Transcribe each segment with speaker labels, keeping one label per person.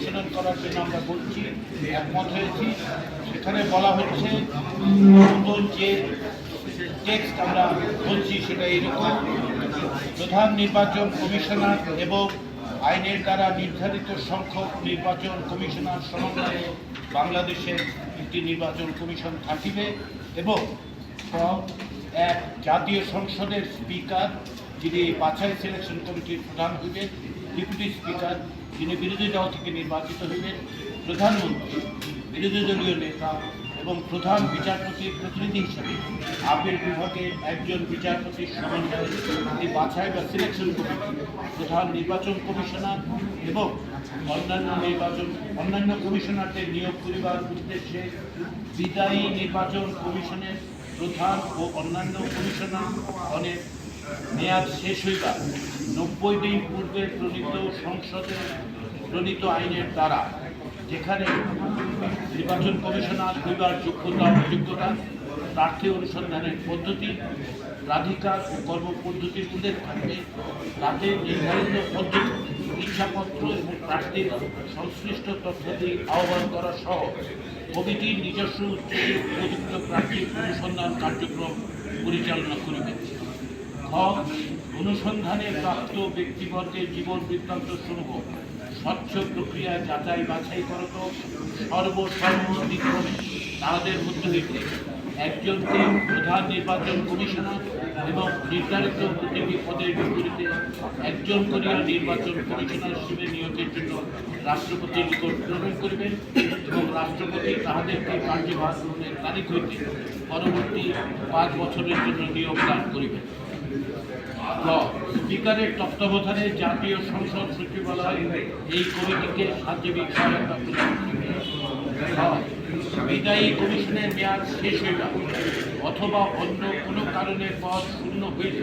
Speaker 1: সংশোধন করার জন্য আমরা বলছি, একমত হয়েছি। সেখানে বলা হচ্ছে যে টেক্সট আমরা বলছি সেটা এরকম প্রধান নির্বাচন কমিশনার এবং আইনের দ্বারা নির্ধারিত সংখ্যক নির্বাচন কমিশনার সমন্বয়ে বাংলাদেশের একটি নির্বাচন কমিশন থাকিবে এবং এক জাতীয় সংসদের স্পিকার, যিনি বাছাই সিলেকশন কমিটির প্রধান হইবেন ডেপুটি স্পিকার যিনি বিরোধী দল থেকে নির্বাচিত হইবেন, প্রধানমন্ত্রী, বিরোধী দলীয় নেতা এবং প্রধান বিচারপতির প্রতিনিধি হিসাবে আপিল বিভাগের একজন বিচারপতির সমন্বয়ে এই বাছাই বা সিলেকশন কমিটি প্রধান নির্বাচন কমিশনার এবং অন্যান্য নির্বাচন, অন্যান্য কমিশনারদের নিয়োগ করিবার উদ্দেশ্যে বিদায়ী নির্বাচন কমিশনের প্রধান ও অন্যান্য কমিশনার অনেক মেয়াদ শেষ হইবার নব্বই দিন পূর্বে প্রণীত সংসদে প্রণীত আইনের দ্বারা যেখানে নির্বাচন কমিশনার হইবার যোগ্যতা, অযোগ্যতা, প্রার্থী অনুসন্ধানের পদ্ধতি, প্রাধিকার ও কর্মপদ্ধতির উল্লেখ থাকবে, তাতে নির্ধারিত পদ্ধতি ইচ্ছাপত্র এবং প্রার্থীর সংশ্লিষ্ট তথ্যাদি আহ্বান করা সহ কমিটির নিজস্ব উদ্যোগে উপযুক্ত প্রার্থীর অনুসন্ধান কার্যক্রম পরিচালনা করিবে। খ অনুসন্ধানে প্রাপ্ত ব্যক্তিবর্গের জীবন বৃত্তান্ত সমূহ স্বচ্ছ প্রক্রিয়া যাচাই বাছাই করত সর্বসম্মতিক্রমে তাহাদের মধ্য হইতে একজনকে প্রধান নির্বাচন কমিশনার এবং নির্ধারিত প্রতিটি পদের বিপরীতে একজন করিয়া নির্বাচন কমিশনার হিসেবে নিয়োগের জন্য রাষ্ট্রপতির নিকট প্রেরণ করিবেন এবং রাষ্ট্রপতি তাহাদেরকে কার্যভার গ্রহণের তারিখ হইতে পরবর্তী পাঁচ বছরের জন্য নিয়োগ দান করিবেন। স্পিকারের তত্ত্বাবধানে জাতীয় সংসদ সচিবালয় এই কমিটিকে সার্বিক বিদায়ী কমিশনের মেয়াদ শেষ হইবা অথবা অন্য কোনো কারণে পদ শূন্য হইলে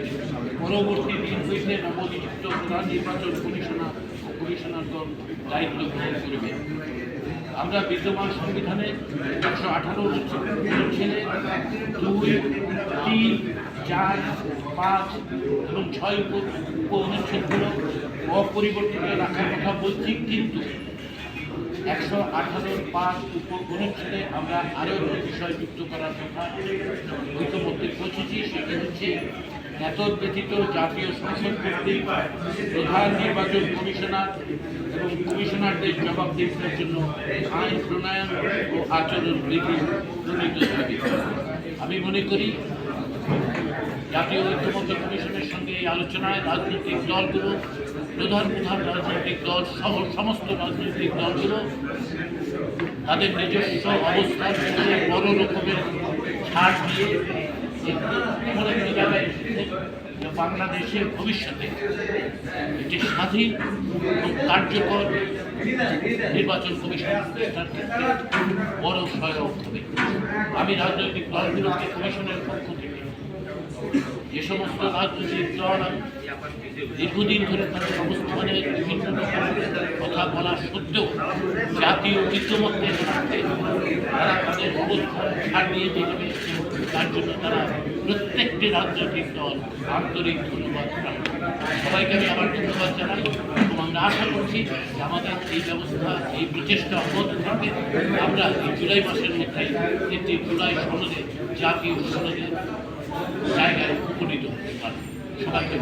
Speaker 1: পরবর্তী দিন হইতে নবনিযুক্ত প্রধান নির্বাচন কমিশনার ও কমিশনারগণ দায়িত্ব গ্রহণ করিবে। আমরা বিদ্যমান সংবিধানে একশো আঠারো দুই তিন চার পাঁচ এবং ছয় উপ উপ অনুচ্ছেদগুলো অপরিবর্তিত রাখার কথা বলছি কিন্তু একশো আঠারোর পাঁচ উপ অনুচ্ছেদে আমরা আরও বিষয় যুক্ত করার কথা ঐক্যমত্যে পৌঁছেছি, সেটি হচ্ছে এত ব্যতীত জাতীয় সংসদ কর্তৃক প্রধান নির্বাচন কমিশনার এবং কমিশনারদের জবাব জবাবদিহিতার জন্য আইন প্রণয়ন ও আচরণ বিধি প্রণীত আমি মনে করি জাতীয় ঐক্যমত্য কমিশনের সঙ্গে এই আলোচনায় রাজনৈতিক দলগুলো, প্রধান প্রধান রাজনৈতিক দল সহ সমস্ত রাজনৈতিক দলগুলো তাদের নিজস্ব অবস্থান থেকে বড় রকমের ছাড় দিয়ে বাংলাদেশের ভবিষ্যতে একটি স্বাধীন এবং কার্যকর নির্বাচন কমিশন বড় সহায়ক হবে। আমি রাজনৈতিক দলগুলোকে কমিশনের পক্ষ থেকে যে সমস্ত রাজনৈতিক দল দীর্ঘদিন ধরে তাদের অবস্থানের বিভিন্ন রকমের কথা বলা সত্ত্বেও জাতীয় ঐক্যমত্যের স্বার্থে তারা তাদের অবস্থান ছাড় দিয়ে তার জন্য তারা প্রত্যেকটি রাজনৈতিক দল আন্তরিক ধন্যবাদ সবাইকে আমি আবার ধন্যবাদ জানাই এবং আমরা আশা করছি যে আমাদের এই ব্যবস্থা, এই প্রচেষ্টা অব্যাহত থাকবে। আমরা এই জুলাই মাসের মধ্যে একটি জুলাই সনদে জাতীয় সনদে জায়গায় উপনীত হতে পারে। সবাইকে